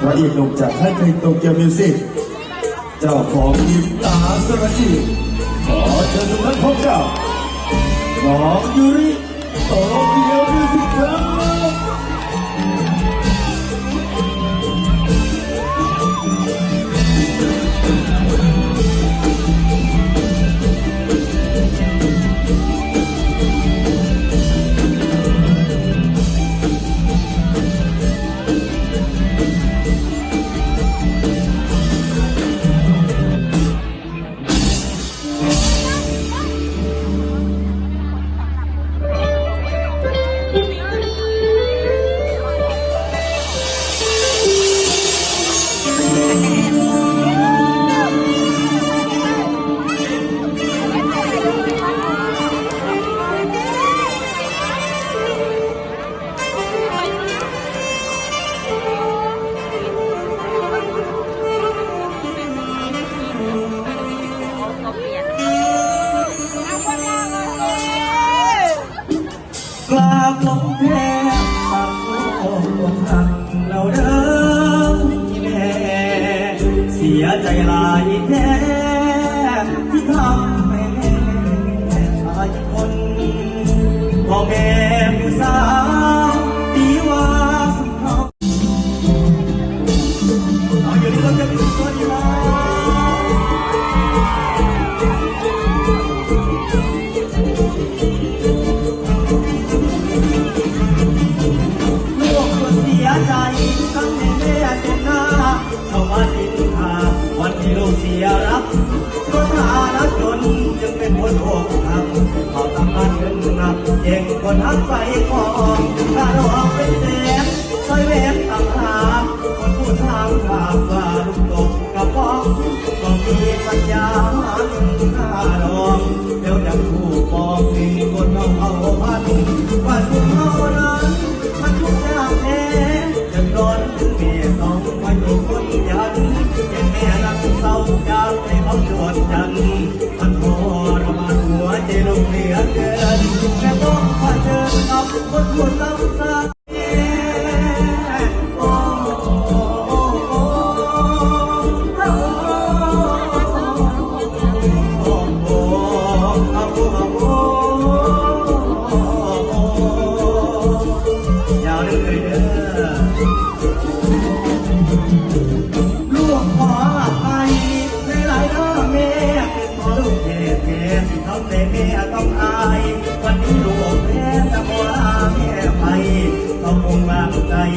พระเอกหนุ่มจากค่ายเพลงโตเกียวมิวสิกเจ้าของยิ้มตาสระอีขอเชิญทุกท่านพบกับน้องยูริโตเกียวมิวสิกครับากลงแทบปากโลมหักเราเดิมที่แม่เสียใจหลายแท้ที่ทำให้แม่ตายคนพ่อแม่ เสียรักก็ฐานะจนจึงเป็นคนโอกหักเขาทำงานเงินหนักเก่งคนหักไปของถ้าเราเอาไปแสนซอยเว้นต่างหากคนพูดทางถามว่าลูกตกกระป๋องก็มีปัญญาหาเงินค่าดองเดี๋ยวจะถูกปองมีคนเอาเอาพันว่าสุด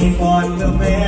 างใจ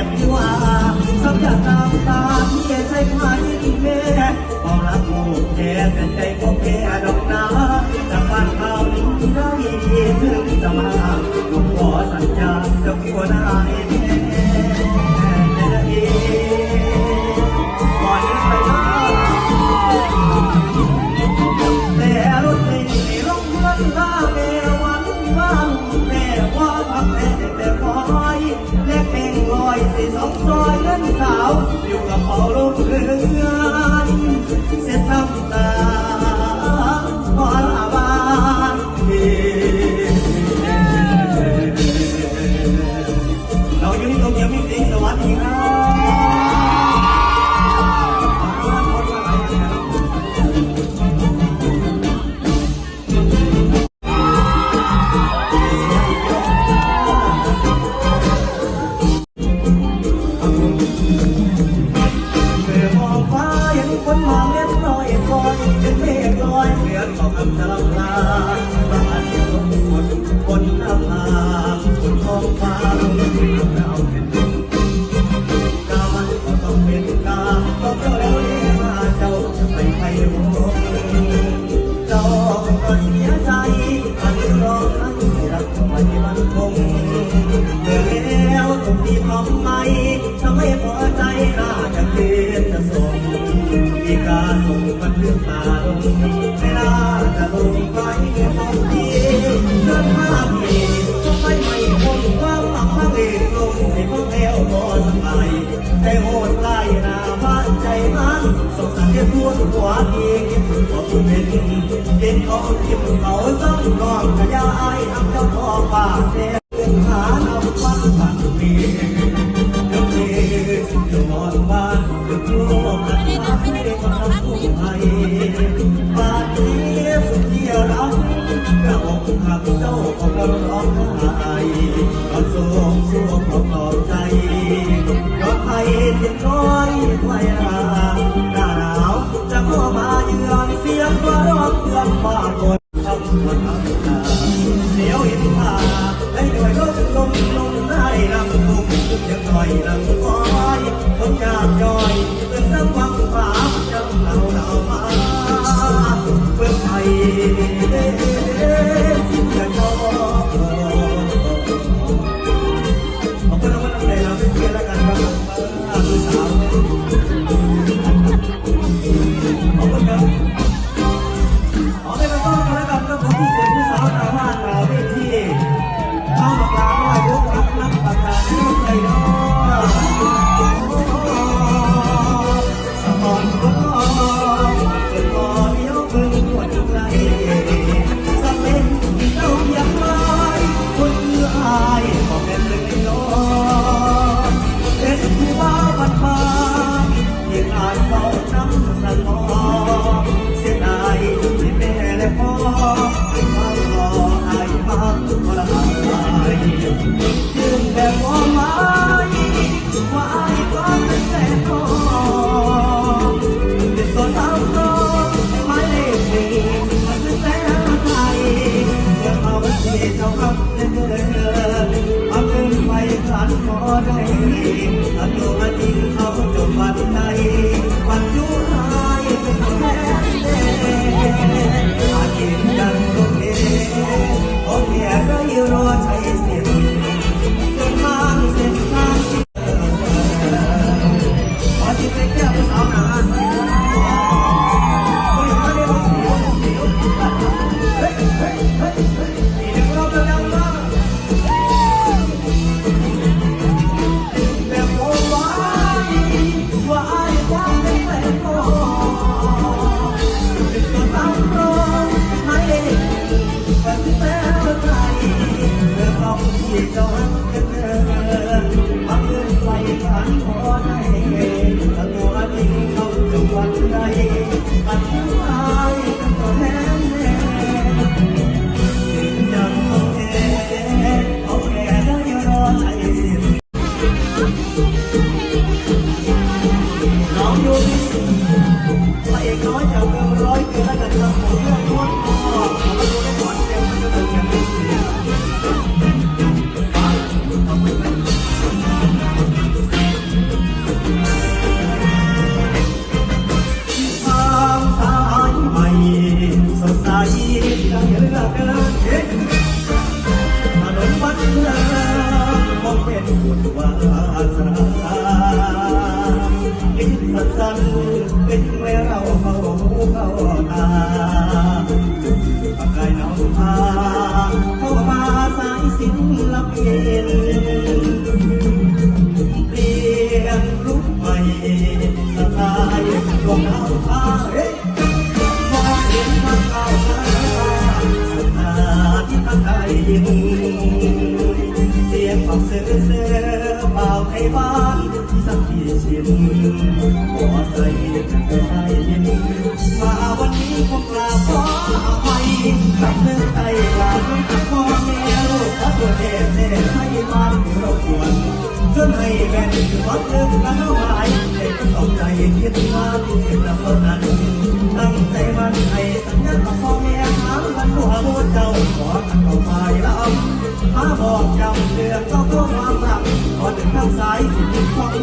หวังพังเอกลงให้พวกแล้วพอสบายแต่โหดไล่นาบ้านใจมันสงสารแค่ตัวหัวเองขอบคุณเป็นเป็นเขาทิมเขาต้องนอนขยายทำเจ้าพ่อปากแดงหาเราฟังฟังเ你能าปกกานองพาเข้ามาสายสินลับเย็นเปลี่ยนรูปใหม่สไตล์ลงน้ำพาเฮ้ยมองเห็นทางเก่าหน้าสถานที่ตั้งใจเสียงของเสือเสือเป่าไทยบ้าน สักทีชิมขอใจกันไปได้ยินมาวันนี้คงลาขออภัยกับเมืองไทลาลูพ่อแม่ลูกทัะตัวเทพเทพให้บ้านเราชวนจนให้แบ่งวันเลิกละหายเด็กตกใจคิดว่าที่เด็กละคนนั้นตั้งใจมันให้สัญญาพ่อแม่ถามมันหัวโบเจ้าขอกันเข้าไปแล้วมาบอกจำเรื่องก็ต้องมา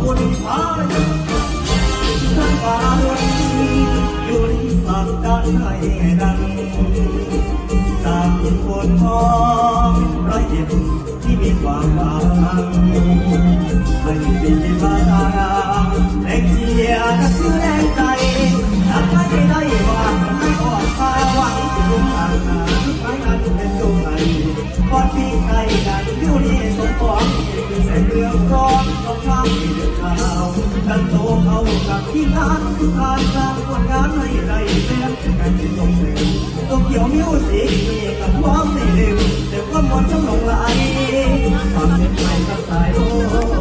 คนไทยทั้งป่าวันอยู่ริมฝั่ด้นในนั้นต่าคนมองร้อยเที่มีความหวังมันเป็นบ้านแรเชียร์นักสู้แรงใจนักไได้หวังไม่ออนฟ้าหวังสุขภาพไม่นานเป็นตรงไหนก่อนปีใคนั้นอยู่นสมหง กันโตเขากับที่งานทุกทารสร้างผลงานให้ได้แน่การที่ส่งเสริมต้องเกี่ยวมิวสิกกับความในเร็วแต่ความหมดจำลงไหลความเสียใจกับสายโล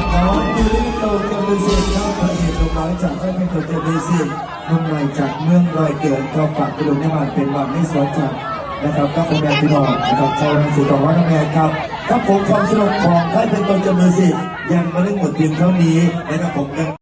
มันดังให้กับน้องยูโตเกียวมิวสิกครับพระเอกลูกน้อยจากแม่เป็นโตเกียวมิวสิกนุ่มใหม่จากเมืองรอยเกิดก็ฝากกระดูในบ้านเป็นวันไม่สวยจัดนะครับก็เป็นแม่พี่น้องนะครับชาวรังสีต่อว่าน้องแม่ครับครับผมความสนุกของค่ายเป็นโตเกียวมิวสิยังไม่ได้หมดเพียงเท่านี้นะครับผมยัง